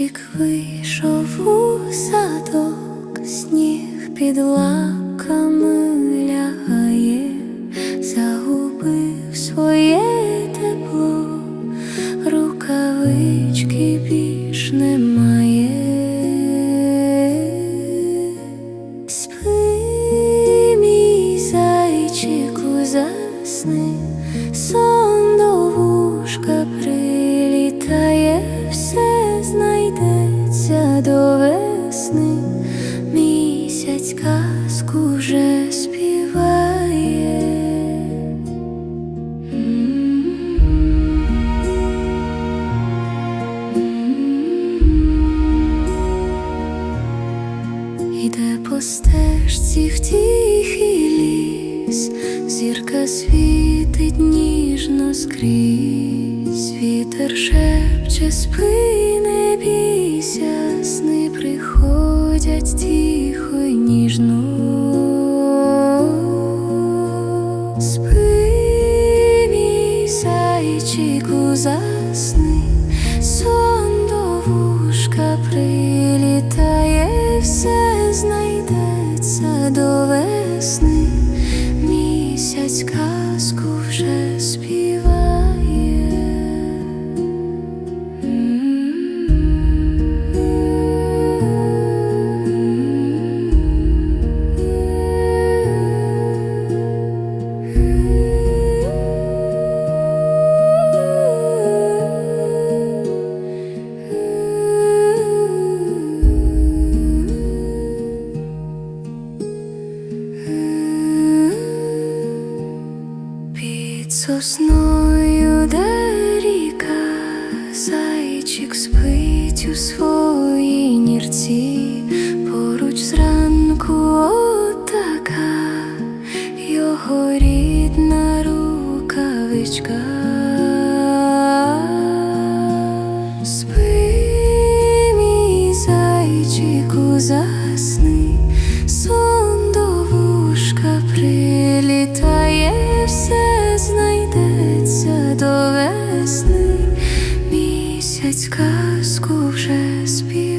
Зайчик вийшов у садок, сніг під лапками лягає, загубив своє тепло, рукавички більш немає. Спи, мій зайчику, засни Іде по стежці в тихий ліс, зірка світить ніжно скрізь, вітер шепче, спи, не бійся, сни приходять тихо й ніжно. Спи, мій зайчику, засни, знайдеться до весни, місяць Сосною де ріка, зайчик спить у своїй нірці, поруч зранку отака, його рідна рукавичка. Читать сказку вже спів.